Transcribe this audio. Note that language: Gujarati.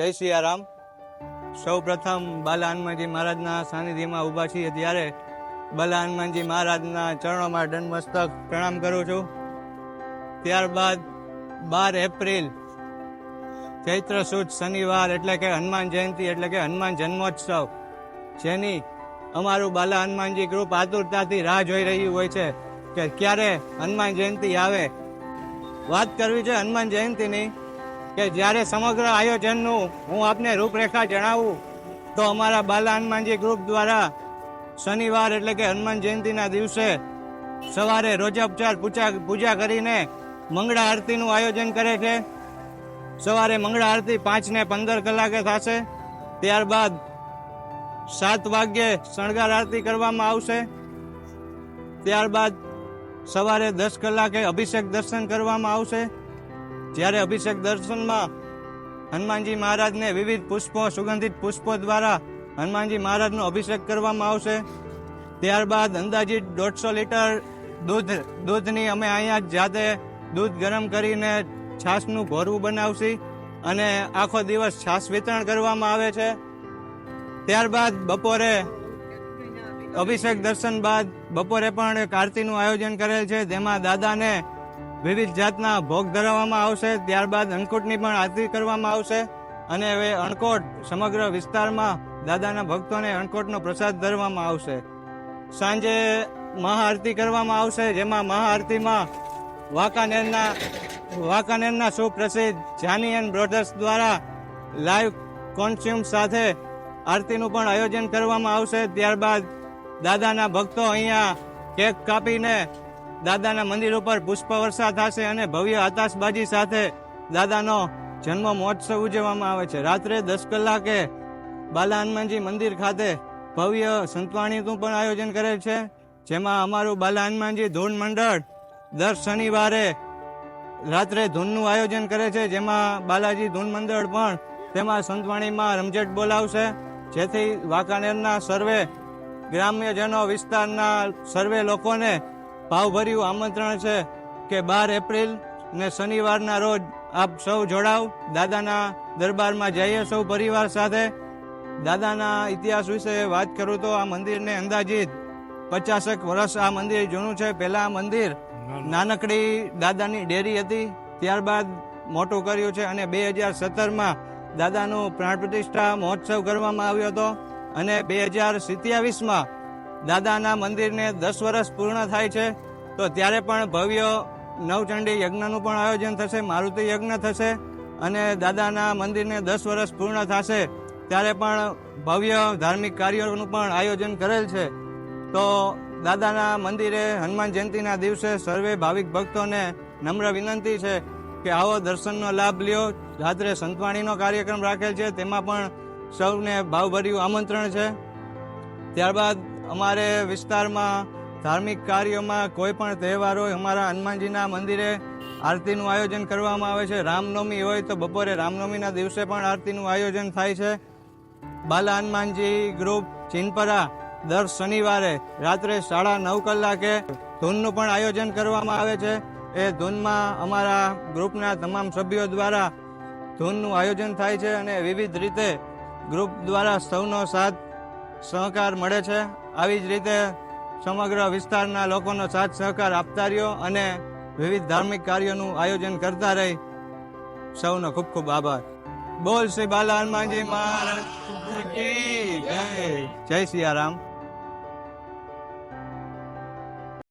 જય સિયારામ. સૌ પ્રથમ બાલા હનુમાનજી મહારાજના સાનિધ્યમાં ઊભા છીએ ત્યારે બાલા હનુમાનજી મહારાજના ચરણોમાં દંડમસ્તક પ્રણામ કરું છું. ત્યારબાદ બાર એપ્રિલ, ચૈત્ર સુદ શનિવાર એટલે કે હનુમાન જયંતિ એટલે કે હનુમાન જન્મોત્સવ, જેની અમારું બાલા હનુમાનજી ગ્રુપ આતુરતાથી રાહ જોઈ રહ્યું હોય છે કે ક્યારે હનુમાન જયંતિ આવે. વાત કરવી છે હનુમાન જયંતિની. કે જ્યારે સમગ્ર આયોજનનું હું આપને રૂપરેખા જણાવું, તો અમારા બાલા હનુમાનજી ગ્રુપ દ્વારા શનિવાર એટલે કે હનુમાન જયંતિના દિવસે સવારે રોજાપચાર પૂજા પૂજા કરીને મંગળા આરતીનું આયોજન કરે છે. સવારે મંગળા આરતી પાંચને પંદર કલાકે થશે. ત્યારબાદ સાત વાગ્યે શણગાર આરતી કરવામાં આવશે. ત્યારબાદ સવારે દસ કલાકે અભિષેક દર્શન કરવામાં આવશે. જ્યારે અભિષેક દર્શનમાં હનુમાનજી મહારાજને વિવિધ પુષ્પો, સુગંધિત પુષ્પો દ્વારા હનુમાનજી મહારાજનો અભિષેક કરવામાં આવશે. ત્યારબાદ અંદાજિત દોઢસો લીટર દૂધ, દૂધની અમે અહીંયા જાતે દૂધ ગરમ કરીને છાશનું ભોરવું બનાવશી અને આખો દિવસ છાશ વિતરણ કરવામાં આવે છે. ત્યારબાદ બપોરે અભિષેક દર્શન બાદ બપોરે પણ એક આરતીનું આયોજન કરેલ છે. જેમાં દાદાને વિવિધ જાતના ભોગ ધરાવવામાં આવશે, ત્યારબાદ અંકુટની પણ આરતી કરવામાં આવશે. અને હવે અણકોટ સમગ્ર વિસ્તારમાં દાદાના ભક્તોને અણકોટનો પ્રસાદ ધરવામાં આવશે. સાંજે મહાઆરતી કરવામાં આવશે, જેમાં મહાઆરતીમાં વાંકાનેરના વાંકાનેરના સુપ્રસિદ્ધ જાની એન્ડ બ્રોધર્સ દ્વારા લાઈવ કોન્સ્યુમ સાથે આરતીનું પણ આયોજન કરવામાં આવશે. ત્યારબાદ દાદાના ભક્તો અહીંયા કેક કાપીને દાદાના મંદિર ઉપર પુષ્પ વર્ષા થશે અને ભવ્ય આતાશબાજી સાથે દાદાનો જન્મ મહોત્સવ ઉજવવામાં આવે છે. રાત્રે દસ કલાકે બાલા હનુમાનજી મંદિર ખાતે ભવ્ય સંતવાણીનું પણ આયોજન કરેલ છે, જેમાં અમારું બાલા હનુમાનજી ધૂન મંડળ દર શનિવારે રાત્રે ધૂનનું આયોજન કરે છે, જેમાં બાલાજી ધૂન મંડળ પણ તેમાં સંતવાણીમાં રમઝટ બોલાવશે. જેથી વાંકાનેરના સર્વે ગ્રામ્યજનો વિસ્તારના સર્વે લોકોને ભાવભર્યું આમંત્રણ છે કે બાર એપ્રિલ ને શનિવારના રોજ આપ સૌ જોડાવ. દાદાના દરબારમાં જઈએ સૌ પરિવાર સાથે. દાદાના ઇતિહાસ વિશે વાત કરું તો આ મંદિરને અંદાજિત પચાસેક વર્ષ આ મંદિર જૂનું છે. પહેલા આ મંદિર નાનકડી. દાદાની ડેરી હતી. ત્યારબાદ મોટું કર્યું છે અને બે હજાર સત્તરમાં દાદાનું પ્રાણ પ્રતિષ્ઠા મહોત્સવ કરવામાં આવ્યો હતો. અને બે હજાર સિત્યાવીસમાં દાદાના મંદિરને દસ વર્ષ પૂર્ણ થાય છે, તો ત્યારે પણ ભવ્ય નવચંડી યજ્ઞનું પણ આયોજન થશે, મારુતિ યજ્ઞ થશે અને દાદાના મંદિરને દસ વર્ષ પૂર્ણ થશે, ત્યારે પણ ભવ્ય ધાર્મિક કાર્યોનું પણ આયોજન કરેલ છે. તો દાદાના મંદિરે હનુમાન જયંતિના દિવસે સર્વે ભાવિક ભક્તોને નમ્ર વિનંતી છે કે આવો દર્શનનો લાભ લ્યો. રાત્રે સંતવાણીનો કાર્યક્રમ રાખેલ છે, તેમાં પણ સૌને ભાવભર્યું આમંત્રણ છે. ત્યારબાદ અમારે વિસ્તારમાં ધાર્મિક કાર્યોમાં કોઈ પણ તહેવાર હોય, અમારા હનુમાનજીના મંદિરે આરતીનું આયોજન કરવામાં આવે છે. રામનવમી હોય તો બપોરે રામનવમીના દિવસે પણ આરતીનું આયોજન થાય છે. બાલા હનુમાનજી ગ્રુપ ચિનપરા દર શનિવારે રાત્રે સાડા નવ કલાકે ધૂનનું પણ આયોજન કરવામાં આવે છે. એ ધૂનમાં અમારા ગ્રુપના તમામ સભ્યો દ્વારા ધૂનનું આયોજન થાય છે અને વિવિધ રીતે ગ્રુપ દ્વારા સૌનો સાથ સહકાર મળે છે. આવી જ રીતે સમગ્ર વિસ્તારના લોકોનો સાથ સહકાર આપતા રહ્યો અને વિવિધ ધાર્મિક કાર્યોનું આયોજન કરતા રહી. સૌનો ખૂબ ખૂબ આભાર. બોલ શ્રી બાલા હનુમાનજી મહારાજ. જય સિયારામ